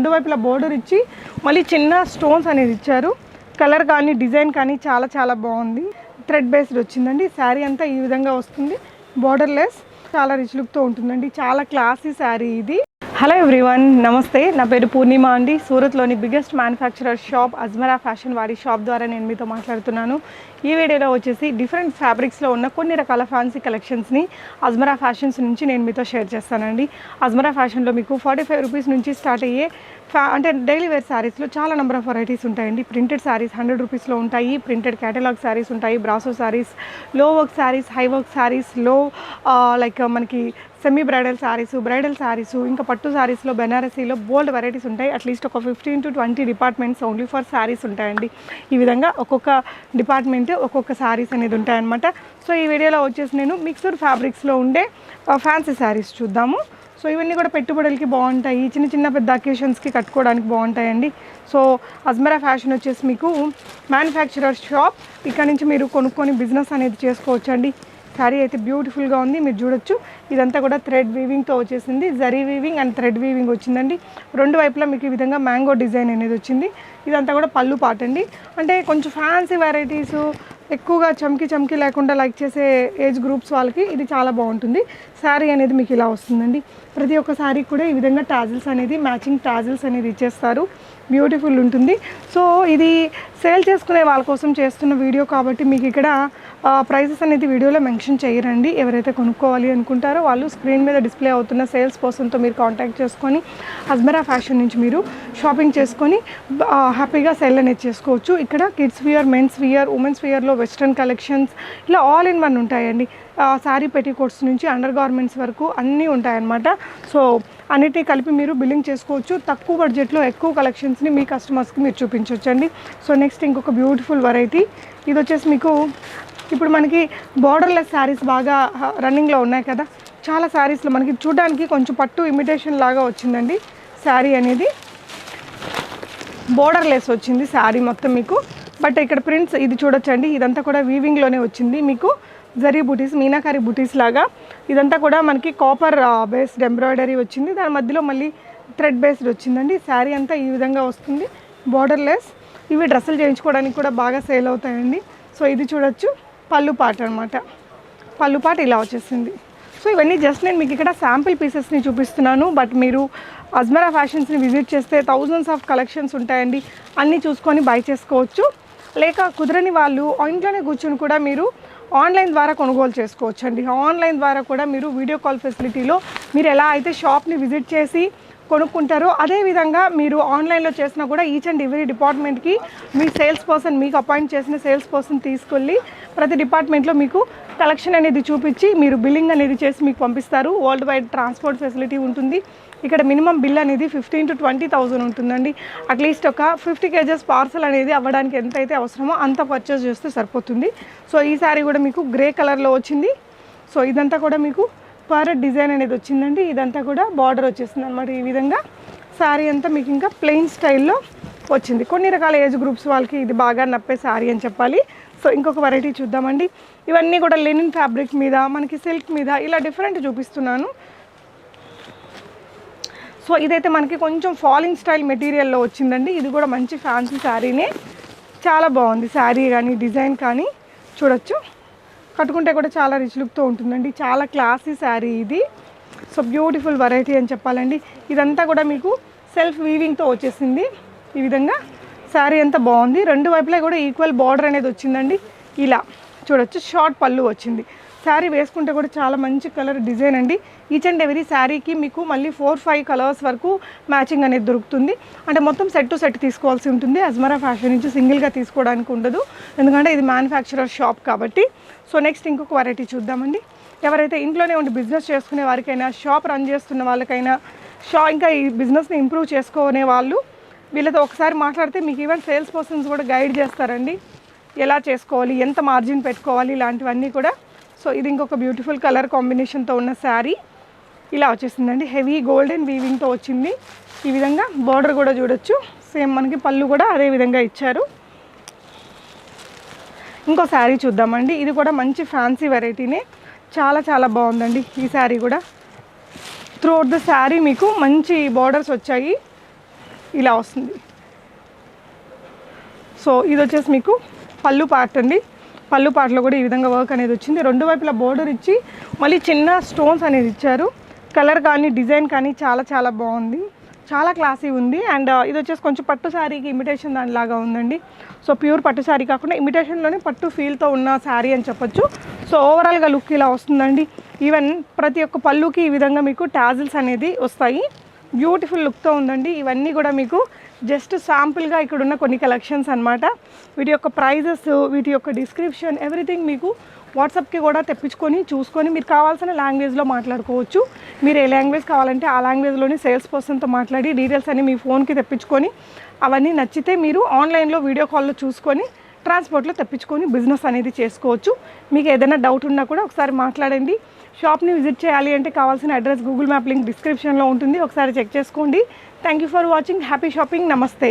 రెండు వైపులా బోర్డర్ ఇచ్చి మళ్ళీ చిన్న స్టోన్స్ అనేది ఇచ్చారు. కలర్ కానీ డిజైన్ కానీ చాలా చాలా బాగుంది. థ్రెడ్ బేస్డ్ వచ్చిందండి. శారీ అంతా ఈ విధంగా వస్తుంది. బోర్డర్లెస్ చాలా రిచ్ లుక్తో ఉంటుందండి. చాలా క్లాసీ శారీ ఇది. హలో ఎవ్రీవన్ నమస్తే. నా పేరు పూర్ణిమ అండి. సూరత్లోని biggest manufacturer shop Ajmera fashion వారి షాప్ ద్వారా నేను మీతో మాట్లాడుతున్నాను. ఈ వీడియోలో వచ్చేసి డిఫరెంట్ ఫ్యాబ్రిక్స్లో ఉన్న కొన్ని రకాల ఫ్యాన్సీ కలెక్షన్స్ని అజ్మరా ఫ్యాషన్స్ నుంచి నేను మీతో షేర్ చేస్తానండి. అజ్మరా ఫ్యాషన్లో మీకు ఫార్టీ ఫైవ్ రూపీస్ నుంచి స్టార్ట్ అయ్యే ఫ్యా అంటే డైలీ వేర్ శారీస్లో చాలా నెంబర్ ఆఫ్ వెరైటీస్ ఉంటాయండి. ప్రింటెడ్ శారీస్ హండ్రెడ్ రూపీస్లో ఉంటాయి ప్రింటెడ్ క్యాటలాగ్ శారీస్ ఉంటాయి బ్రాసో శారీస్లో వర్క్ శారీస్ హై వర్క్ శారీస్లో లైక్ మనకి semi bridal sarees bridal sarees ఇంకా పట్టు శారీస్లో బెనారసీలో బోల్డ్ వెరైటీస్ ఉంటాయి. అట్లీస్ట్ ఒక fifteen to twenty departments only for sarees ఉంటాయండి. ఈ విధంగా ఒక్కొక్క డిపార్ట్మెంట్ ఒక్కొక్క శారీస్ అనేది ఉంటాయన్నమాట. సో ఈ వీడియోలో వచ్చేసి నేను మిక్స్డ్ ఫ్యాబ్రిక్స్లో ఉండే ఫ్యాన్సీ శారీస్ చూద్దాము. సో ఇవన్నీ కూడా పెట్టుబడులకి బాగుంటాయి. చిన్న చిన్న పెద్ద అకేషన్స్కి కట్టుకోవడానికి బాగుంటాయండి. సో అజ్మరా ఫ్యాషన్ వచ్చేసి మీకు మ్యానుఫ్యాక్చరర్ షాప్ ఇక్కడ నుంచి మీరు కొనుక్కొని బిజినెస్ అనేది చేసుకోవచ్చండి. శారీ అయితే బ్యూటిఫుల్గా ఉంది మీరు చూడొచ్చు. ఇదంతా కూడా థ్రెడ్ వీవింగ్తో వచ్చేసింది. Zari weaving and thread weaving వచ్చిందండి. రెండు వైపులా మీకు ఈ విధంగా మ్యాంగో డిజైన్ అనేది వచ్చింది. ఇదంతా కూడా పళ్ళు పాట అండి. అంటే కొంచెం ఫ్యాన్సీ వెరైటీస్ ఎక్కువగా చమ్కి చమ్కి లేకుండా లైక్ చేసే ఏజ్ గ్రూప్స్ వాళ్ళకి ఇది చాలా బాగుంటుంది. శారీ అనేది మీకు ఇలా వస్తుందండి. ప్రతి ఒక్క శారీ కూడా ఈ విధంగా టాజిల్స్ అనేది మ్యాచింగ్ టాజిల్స్ అనేది ఇచ్చేస్తారు. బ్యూటిఫుల్ ఉంటుంది. సో ఇది సేల్ చేసుకునే వాళ్ళ కోసం చేస్తున్న వీడియో కాబట్టి మీకు ఇక్కడ ప్రైజెస్ అనేది వీడియోలో మెన్షన్ చేయరండి. ఎవరైతే కొనుక్కోవాలి అనుకుంటారో వాళ్ళు స్క్రీన్ మీద డిస్ప్లే అవుతున్న సేల్స్ పర్సన్తో మీరు కాంటాక్ట్ చేసుకొని అజ్మరా ఫ్యాషన్ నుంచి మీరు షాపింగ్ చేసుకొని హ్యాపీగా సెల్ అనేది చేసుకోవచ్చు. ఇక్కడ kids wear mens wear womens వియర్లో western collections ఇలా ఆల్ ఇన్ వన్ ఉంటాయండి. శారీ పెట్టికోట్స్ నుంచి అండర్ గార్మెంట్స్ వరకు అన్నీ ఉంటాయన్నమాట. సో అన్నిటినీ కలిపి మీరు బిల్లింగ్ చేసుకోవచ్చు. తక్కువ బడ్జెట్లో ఎక్కువ కలెక్షన్స్ని మీ కస్టమర్స్కి మీరు చూపించవచ్చండి సో నెక్స్ట్ ఇంకొక బ్యూటిఫుల్ వెరైటీ ఇది వచ్చేసి మీకు ఇప్పుడు మనకి బార్డర్లెస్ శారీస్ బాగా రన్నింగ్లో ఉన్నాయి కదా. చాలా శారీస్లో మనకి చూడడానికి కొంచెం పట్టు ఇమిటేషన్ లాగా వచ్చిందండి శారీ అనేది. బోర్డర్ లెస్ వచ్చింది శారీ మొత్తం మీకు. బట్ ఇక్కడ ప్రింట్స్ ఇది చూడొచ్చండి. ఇదంతా కూడా వీవింగ్లోనే వచ్చింది. మీకు జరీ బూటీస్ మీనాకారి బూటీస్ లాగా. ఇదంతా కూడా మనకి కాపర్ బేస్డ్ ఎంబ్రాయిడరీ వచ్చింది. దాని మధ్యలో మళ్ళీ థ్రెడ్ బేస్డ్ వచ్చిందండి. శారీ అంతా ఈ విధంగా వస్తుంది. బార్డర్ లెస్ ఇవి డ్రెస్సులు చేయించుకోవడానికి కూడా బాగా సేల్ అవుతాయండి. సో ఇది చూడొచ్చు. పళ్ళు పాట అనమాట పళ్ళు పాట ఇలా వచ్చేసింది. సో ఇవన్నీ జస్ట్ నేను మీకు ఇక్కడ శాంపిల్ పీసెస్ని చూపిస్తున్నాను. బట్ మీరు అజ్మరా ఫ్యాషన్స్ని విజిట్ చేస్తే థౌజండ్స్ ఆఫ్ కలెక్షన్స్ ఉంటాయండి. అన్నీ చూసుకొని బై చేసుకోవచ్చు. లేక కుదరని వాళ్ళు ఇంట్లోనే కూర్చొని కూడా మీరు ఆన్లైన్ ద్వారా కొనుగోలు చేసుకోవచ్చు అండి ఆన్లైన్ ద్వారా కూడా మీరు వీడియో కాల్ ఫెసిలిటీలో మీరు ఎలా అయితే షాప్ని విజిట్ చేసి కొనుక్కుంటారు అదేవిధంగా మీరు ఆన్లైన్లో చేసినా కూడా ఈచ్ అండ్ ఎవ్రీ డిపార్ట్మెంట్కి మీ సేల్స్ పర్సన్ మీకు అపాయింట్ చేసిన సేల్స్ పర్సన్ తీసుకెళ్ళి ప్రతి డిపార్ట్మెంట్లో మీకు కలెక్షన్ అనేది చూపించి మీరు బిల్లింగ్ అనేది చేసి మీకు పంపిస్తారు. వరల్డ్ వైడ్ ట్రాన్స్పోర్ట్ ఫెసిలిటీ ఉంటుంది. ఇక్కడ మినిమం బిల్ అనేది ఫిఫ్టీన్ టు ట్వంటీ థౌజండ్ ఉంటుందండి. అట్లీస్ట్ ఒక ఫిఫ్టీ కేజెస్ పార్సల్ అనేది అవ్వడానికి ఎంత అయితే అవసరమో అంత పర్చేస్ చేస్తే సరిపోతుంది. సో ఈ శారీ కూడా మీకు గ్రే కలర్లో వచ్చింది. సో ఇదంతా కూడా మీకు పర్ డిజైన్ అనేది వచ్చిందండి. ఇదంతా కూడా బార్డర్ వచ్చేసింది అనమాట ఈ విధంగా. శారీ అంతా మీకు ఇంకా ప్లెయిన్ స్టైల్లో వచ్చింది. కొన్ని రకాల ఏజ్ గ్రూప్స్ వాళ్ళకి ఇది బాగా నప్పే శారీ అని చెప్పాలి. సో ఇంకొక వెరైటీ చూద్దామండి. ఇవన్నీ కూడా లెనిన్ ఫ్యాబ్రిక్ మీద మనకి సిల్క్ మీద ఇలా డిఫరెంట్ చూపిస్తున్నాను. సో ఇదైతే మనకి కొంచెం ఫాలింగ్ స్టైల్ మెటీరియల్లో వచ్చిందండి. ఇది కూడా మంచి ఫ్యాన్సీ శారీనే చాలా బాగుంది శారీ కానీ డిజైన్ కానీ. చూడొచ్చు. కట్టుకుంటే కూడా చాలా రిచ్ లుక్తో ఉంటుందండి. చాలా క్లాసీ శారీ ఇది. సో బ్యూటిఫుల్ వెరైటీ అని చెప్పాలండి. ఇదంతా కూడా మీకు సెల్ఫ్ వీవింగ్తో వచ్చేసింది. ఈ విధంగా శారీ అంతా బాగుంది. రెండు వైపులా కూడా ఈక్వల్ బార్డర్ అనేది వచ్చిందండి. ఇలా చూడొచ్చు. షార్ట్ పళ్ళు వచ్చింది. శారీ వేసుకుంటే కూడా చాలా మంచి కలర్ డిజైన్ అండి. ఈచ్ అండ్ ఎవరీ శారీకి మీకు మళ్ళీ ఫోర్ ఫైవ్ కలర్స్ వరకు మ్యాచింగ్ అనేది దొరుకుతుంది. అంటే మొత్తం సెట్ టు సెట్ తీసుకోవాల్సి ఉంటుంది. అజ్మరా ఫ్యాషన్ నుంచి సింగిల్గా తీసుకోవడానికి ఉండదు. ఎందుకంటే ఇది మ్యానుఫ్యాక్చరర్ షాప్ కాబట్టి. సో నెక్స్ట్ ఇంకొక వెరైటీ చూద్దామండి. ఎవరైతే ఇంట్లోనే ఉండి బిజినెస్ చేసుకునే వారికైనా షాప్ రన్ చేస్తున్న వాళ్ళకైనా షా ఇంకా ఈ బిజినెస్ని ఇంప్రూవ్ చేసుకునే వాళ్ళు వీళ్ళతో ఒకసారి మాట్లాడితే మీకు ఈవెన్ సేల్స్ పర్సన్స్ కూడా గైడ్ చేస్తారండి. ఎలా చేసుకోవాలి ఎంత మార్జిన్ పెట్టుకోవాలి ఇలాంటివన్నీ కూడా సో ఇది ఇంకొక బ్యూటిఫుల్ కలర్ కాంబినేషన్తో ఉన్న శారీ. ఇలా వచ్చేసిందండి. హెవీ గోల్డెన్ వీవింగ్తో వచ్చింది. ఈ విధంగా బార్డర్ కూడా చూడొచ్చు. సేమ్ మనకి పళ్ళు కూడా అదే విధంగా ఇచ్చారు. ఇంకో శారీ చూద్దామండి. ఇది కూడా మంచి ఫ్యాన్సీ వెరైటీనే చాలా చాలా బాగుందండి ఈ శారీ కూడా. త్రూఅవుట్ ద శారీ మీకు మంచి బార్డర్స్ వచ్చాయి. ఇలా వస్తుంది. సో ఇది వచ్చేసి మీకు పళ్ళు పార్ట్ అండి. పళ్ళు పాటలో కూడా ఈ విధంగా వర్క్ అనేది వచ్చింది. రెండు వైపులా బోర్డర్ ఇచ్చి మళ్ళీ చిన్న స్టోన్స్ అనేది ఇచ్చారు. కలర్ కానీ డిజైన్ కానీ చాలా చాలా బాగుంది. చాలా క్లాసీ ఉంది. అండ్ uh, ఇది వచ్చేసి కొంచెం పట్టు శారీకి ఇమిటేషన్ దానిలాగా ఉందండి. సో ప్యూర్ పట్టు శారీ కాకుండా ఇమిటేషన్లోనే పట్టు ఫీల్తో ఉన్న శారీ అని చెప్పొచ్చు. సో ఓవరాల్గా లుక్ ఇలా వస్తుందండి. ఈవెన్ ప్రతి ఒక్క పళ్ళుకి ఈ విధంగా మీకు టాజిల్స్ అనేది వస్తాయి. బ్యూటిఫుల్ లుక్తో ఉందండి. ఇవన్నీ కూడా మీకు జస్ట్ శాంపుల్గా ఇక్కడ ఉన్న కొన్ని కలెక్షన్స్ అనమాట వీటి యొక్క ప్రైజెస్ వీటి యొక్క డిస్క్రిప్షన్ ఎవ్రీథింగ్ మీకు వాట్సాప్కి కూడా తెప్పించుకొని చూసుకొని మీరు కావాల్సిన లాంగ్వేజ్లో మాట్లాడుకోవచ్చు. మీరు ఏ లాంగ్వేజ్ కావాలంటే ఆ లాంగ్వేజ్లోని సేల్స్ పర్సన్తో మాట్లాడి డీటెయిల్స్ అన్ని మీ ఫోన్కి తెప్పించుకొని అవన్నీ నచ్చితే మీరు ఆన్లైన్లో వీడియో కాల్లో చూసుకొని ట్రాన్స్పోర్ట్లో తెప్పించుకొని బిజినెస్ అనేది చేసుకోవచ్చు. మీకు ఏదైనా డౌట్ ఉన్నా కూడా ఒకసారి మాట్లాడండి. షాప్ని విజిట్ చేయాలి అంటే కావాల్సిన అడ్రస్ గూగుల్ మ్యాప్ లింక్ డిస్క్రిప్షన్లో ఉంటుంది. ఒకసారి చెక్ చేసుకోండి. Thank you for watching happy shopping నమస్తే